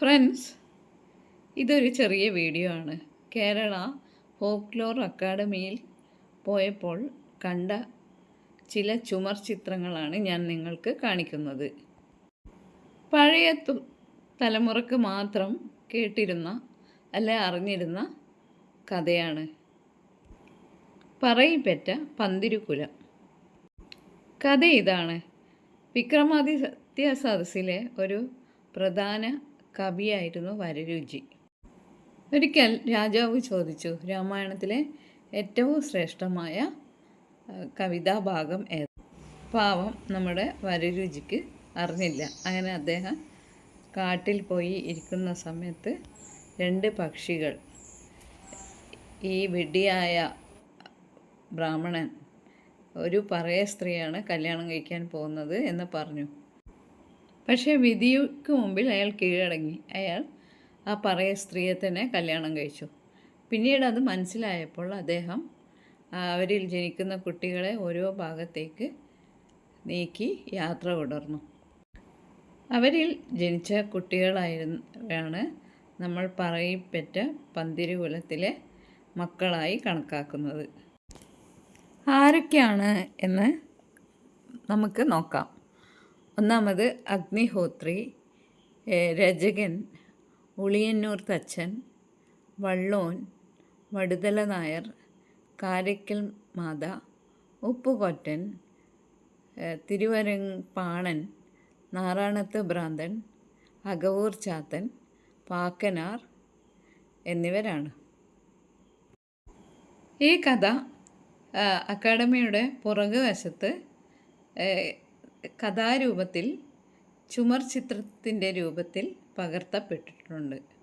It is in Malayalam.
ഫ്രണ്ട്സ് ഇതൊരു ചെറിയ വീഡിയോ ആണ്. കേരള ഫോക്ലോർ അക്കാഡമിയിൽ പോയപ്പോൾ കണ്ട ചില ചുമർ ചിത്രങ്ങളാണ് ഞാൻ നിങ്ങൾക്ക് കാണിക്കുന്നത്. പഴയ തലമുറയ്ക്ക് മാത്രം കേട്ടിരുന്ന അല്ലെ അറിഞ്ഞിരുന്ന കഥയാണ്. പറയിപ്പറ്റ പന്തിരുകുലം. കഥ ഇതാണ്. വിക്രമാദിത്യ സദസ്സിലെ ഒരു പ്രധാന കവിയായിരുന്നു വരരുചി. ഒരിക്കൽ രാജാവ് ചോദിച്ചു രാമായണത്തിലെ ഏറ്റവും ശ്രേഷ്ഠമായ കവിതാഭാഗം ഏത്? പാവം നമ്മുടെ വരരുചിക്ക് അറിഞ്ഞില്ല. അങ്ങനെ അദ്ദേഹം കാട്ടിൽ പോയി ഇരിക്കുന്ന സമയത്ത് രണ്ട് പക്ഷികൾ ഈ വെടിയായ ബ്രാഹ്മണൻ ഒരു പറയ സ്ത്രീയാണ് കല്യാണം കഴിക്കാൻ പോകുന്നത് എന്ന് പറഞ്ഞു. പക്ഷേ വിധിക്ക് മുമ്പിൽ അയാൾ കീഴടങ്ങി. അയാൾ ആ പറയ സ്ത്രീയെ തന്നെ കല്യാണം കഴിച്ചു. പിന്നീട് അത് മനസ്സിലായപ്പോൾ അദ്ദേഹം അവരിൽ ജനിക്കുന്ന കുട്ടികളെ ഓരോ ഭാഗത്തേക്ക് നീക്കി യാത്ര തുടർന്നു. അവരിൽ ജനിച്ച കുട്ടികളായിരുന്നാണ് നമ്മൾ പറയിപ്പറ്റ പന്തിരുകുലത്തിലെ മക്കളായി കണക്കാക്കുന്നത്. ആരൊക്കെയാണ് എന്ന് നമുക്ക് നോക്കാം. ഒന്നാമത് അഗ്നിഹോത്രി രചകൻ ഉളിയന്നൂർ തച്ചൻ വള്ളോൻ വടുതല നായർ കാരയ്ക്കൽ മാത ഉപ്പുകൊറ്റൻ തിരുവരപ്പാണൻ നാറാണത്ത് ഭ്രാന്തൻ അകവൂർ ചാത്തൻ പാക്കനാർ എന്നിവരാണ്. ഈ കഥ അക്കാഡമിയുടെ പുറകു വശത്ത് ഏ, കഥാരൂപത്തിൽ ചുമർ ചിത്രത്തിന്റെ രൂപത്തിൽ പകർത്തപ്പെട്ടിട്ടുണ്ട്.